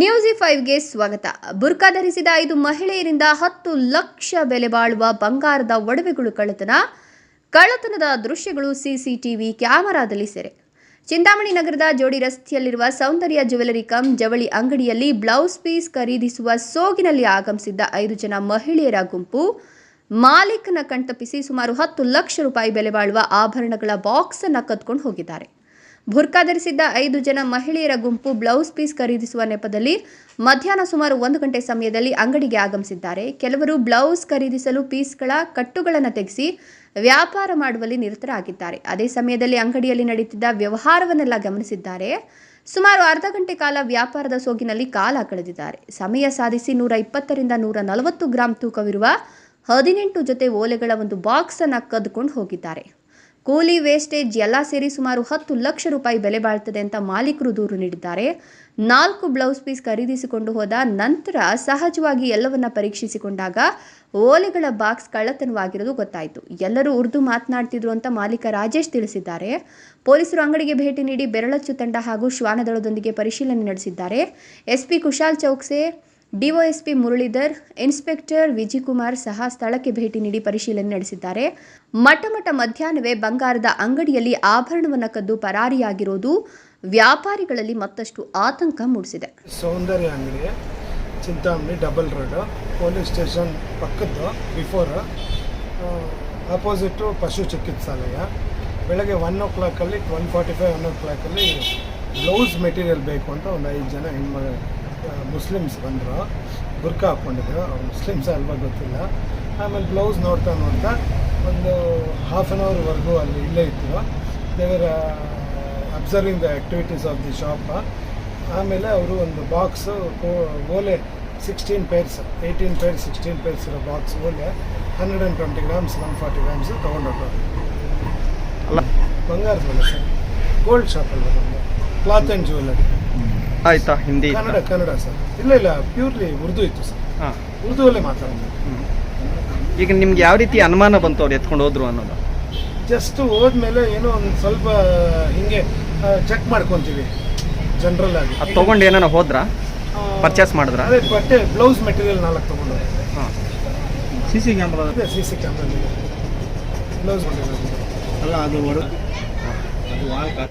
ನ್ಯೂಸಿ ಫೈವ್ಗೆ ಸ್ವಾಗತ. ಬುರ್ಕಾ ಧರಿಸಿದ ಐದು ಮಹಿಳೆಯರಿಂದ ಹತ್ತು ಲಕ್ಷ ಬೆಲೆ ಬಾಳುವ ಬಂಗಾರದ ಒಡವೆಗಳು ಕಳ್ಳತನ. ಕಳ್ಳತನದ ದೃಶ್ಯಗಳು ಸಿಸಿಟಿವಿ ಕ್ಯಾಮೆರಾದಲ್ಲಿ ಸೆರೆ. ಚಿಂತಾಮಣಿ ನಗರದ ಜೋಡಿ ರಸ್ತೆಯಲ್ಲಿರುವ ಸೌಂದರ್ಯ ಜ್ಯುವೆಲರಿ ಕಂ ಜವಳಿ ಅಂಗಡಿಯಲ್ಲಿ ಬ್ಲೌಸ್ ಪೀಸ್ ಖರೀದಿಸುವ ಸೋಗಿನಲ್ಲಿ ಆಗಮಿಸಿದ್ದ ಐದು ಜನ ಮಹಿಳೆಯರ ಗುಂಪು ಮಾಲೀಕನ ಕಣ್ತಪ್ಪಿಸಿ ಸುಮಾರು ಹತ್ತು ಲಕ್ಷ ರೂಪಾಯಿ ಬೆಲೆ ಬಾಳುವ ಆಭರಣಗಳ ಬಾಕ್ಸ್ ಅನ್ನು ಕದ್ಕೊಂಡು ಹೋಗಿದ್ದಾರೆ. ಬುರ್ಕಾ ಧರಿಸಿದ್ದ ಐದು ಜನ ಮಹಿಳೆಯರ ಗುಂಪು ಬ್ಲೌಸ್ ಪೀಸ್ ಖರೀದಿಸುವ ನೆಪದಲ್ಲಿ ಮಧ್ಯಾಹ್ನ ಸುಮಾರು ಒಂದು ಗಂಟೆ ಸಮಯದಲ್ಲಿ ಅಂಗಡಿಗೆ ಆಗಮಿಸಿದ್ದಾರೆ. ಕೆಲವರು ಬ್ಲೌಸ್ ಖರೀದಿಸಲು ಪೀಸ್ಗಳ ಕಟ್ಟುಗಳನ್ನು ತೆಗೆಸಿ ವ್ಯಾಪಾರ ಮಾಡುವಲ್ಲಿ ನಿರತರಾಗಿದ್ದಾರೆ. ಅದೇ ಸಮಯದಲ್ಲಿ ಅಂಗಡಿಯಲ್ಲಿ ನಡೆಯುತ್ತಿದ್ದ ವ್ಯವಹಾರವನ್ನೆಲ್ಲ ಗಮನಿಸಿದ್ದಾರೆ. ಸುಮಾರು ಅರ್ಧ ಗಂಟೆ ಕಾಲ ವ್ಯಾಪಾರದ ಸೋಗಿನಲ್ಲಿ ಕಾಲ ಕಳೆದಿದ್ದಾರೆ. ಸಮಯ ಸಾಧಿಸಿ ನೂರ ಇಪ್ಪತ್ತರಿಂದ ನೂರ ನಲವತ್ತು ಗ್ರಾಂ ತೂಕವಿರುವ ಹದಿನೆಂಟು ಜೊತೆ ಓಲೆಗಳ ಒಂದು ಬಾಕ್ಸ್ ಅನ್ನ ಕದ್ಕೊಂಡು ಹೋಗಿದ್ದಾರೆ. ಕೂಲಿ ವೇಸ್ಟೇಜ್ ಎಲ್ಲ ಸೇರಿ ಸುಮಾರು ಹತ್ತು ಲಕ್ಷ ರೂಪಾಯಿ ಬೆಲೆ ಬಾಳ್ತದೆ ಅಂತ ಮಾಲೀಕರು ದೂರು ನೀಡಿದ್ದಾರೆ. ನಾಲ್ಕು ಬ್ಲೌಸ್ ಪೀಸ್ ಖರೀದಿಸಿಕೊಂಡು ಹೋದ ನಂತರ ಸಹಜವಾಗಿ ಎಲ್ಲವನ್ನ ಪರೀಕ್ಷಿಸಿಕೊಂಡಾಗ ಓಲೆಗಳ ಬಾಕ್ಸ್ ಕಳ್ಳತನವಾಗಿರೋದು ಗೊತ್ತಾಯಿತು. ಎಲ್ಲರೂ ಉರ್ದು ಮಾತನಾಡ್ತಿದ್ರು ಅಂತ ಮಾಲೀಕ ರಾಜೇಶ್ ತಿಳಿಸಿದ್ದಾರೆ. ಪೊಲೀಸರು ಅಂಗಡಿಗೆ ಭೇಟಿ ನೀಡಿ ಬೆರಳಚ್ಚು ತಂಡ ಹಾಗೂ ಶ್ವಾನದಳದೊಂದಿಗೆ ಪರಿಶೀಲನೆ ನಡೆಸಿದ್ದಾರೆ. SP Kushal Chouksey DYSP Muralidhar, inspector Vijayakumar ಸಹ ಸ್ಥಳಕ್ಕೆ ಭೇಟಿ ನೀಡಿ ಪರಿಶೀಲನೆ ನಡೆಸಿದ್ದಾರೆ. ಮಠಮಠ ಮಧ್ಯಾಹ್ನವೇ ಬಂಗಾರದ ಅಂಗಡಿಯಲ್ಲಿ ಆಭರಣವನ್ನು ಕದ್ದು ಪರಾರಿಯಾಗಿರೋದು ವ್ಯಾಪಾರಿಗಳಲ್ಲಿ ಮತ್ತಷ್ಟು ಆತಂಕ ಮೂಡಿಸಿದೆ. ಸೌಂದರ್ಯ ಅಂಗಡಿ, Chintamani, double road, police station ಪಕ್ಕದ್ದು, before opposite ಪಶು ಚಿಕಿತ್ಸಾಲಯ. ಬೆಳಗ್ಗೆ ಒನ್ ಓ ಕ್ಲಾಕಲ್ಲಿ, ಒನ್ ಫಾರ್ಟಿ ಫೈವ್, ಒನ್ ಓ ಕ್ಲಾಕಲ್ಲಿ ಬ್ಲೌಸ್ ಮೆಟೀರಿಯಲ್ ಬೇಕು ಅಂತ ಒಂದು ಐದು ಜನ ಹೆಣ್ಮ ಮುಸ್ಲಿಮ್ಸ್ ಬಂದರು ಬುರ್ಕಾ ಹಾಕ್ಕೊಂಡಿದ್ರು ಅವ್ರು ಮುಸ್ಲಿಮ್ಸ್ ಅಲ್ವಾ ಗೊತ್ತಿಲ್ಲ. ಆಮೇಲೆ ಬ್ಲೌಸ್ ನೋಡ್ತಾ ನೋಡ್ತಾ ಒಂದು ಹಾಫ್ ಆನ್ ಅವರ್ವರೆಗೂ ಅಲ್ಲಿ ಇಲ್ಲೇ ಇತ್ತು. ದೇವರ observing the activities of the shop ಆಮೇಲೆ ಅವರು ಒಂದು ಬಾಕ್ಸ್ ಓಲೆ sixteen pairs eighteen pairs sixteen pairs ಇರೋ ಬಾಕ್ಸ್ ಓಲೆ hundred and twenty grams one forty grams ತೊಗೊಂಡೋಗ್ತಾರೆ ಅಲ್ಲ ಬಂಗಾರದ ಸರ್? ಗೋಲ್ಡ್ ಶಾಪಲ್ಲ ನಮ್ಮದು ಕ್ಲಾತ್ ಆ್ಯಂಡ್ ಜ್ಯುವೆಲರಿ ಆಯ್ತಾ? ಹಿಂದಿ ಕನ್ನಡ ಕನ್ನಡ ಸರ್. ಇಲ್ಲ ಇಲ್ಲ ಪ್ಯೂರ್ಲಿ ಉರ್ದು ಇತ್ತು ಸರ್. ಹಾಂ. ಉರ್ದುವಲ್ಲೇ ಮಾತಾಡೋದು. ಈಗ ನಿಮ್ಗೆ ಯಾವ ರೀತಿ ಅನುಮಾನ ಬಂತು ಅವ್ರು ಎತ್ಕೊಂಡು ಹೋದ್ರು ಅನ್ನೋದು? ಜಸ್ಟ್ ಹೋದ್ಮೇಲೆ ಏನೋ ಒಂದು ಸ್ವಲ್ಪ ಹಿಂಗೆ ಚೆಕ್ ಮಾಡ್ಕೊತೀವಿ ಜನರಲ್ ಆಗಿ. ಅದು ತೊಗೊಂಡು ಏನಾರ ಹೋದ್ರಾ? ಪರ್ಚೇಸ್ ಮಾಡಿದ್ರ? ಅದೇ ಬಟ್ಟೆ ಬ್ಲೌಸ್ ಮೆಟೀರಿಯಲ್ ನಾಲ್ಕು ತೊಗೊಂಡು ಹಾಂ. ಸಿ ಸಿ ಕ್ಯಾಮ್ರಾ ಅದೇ C C camera blouse material ಅಲ್ಲ ಅದು ಹೊರ ಅದು ವಾಲ್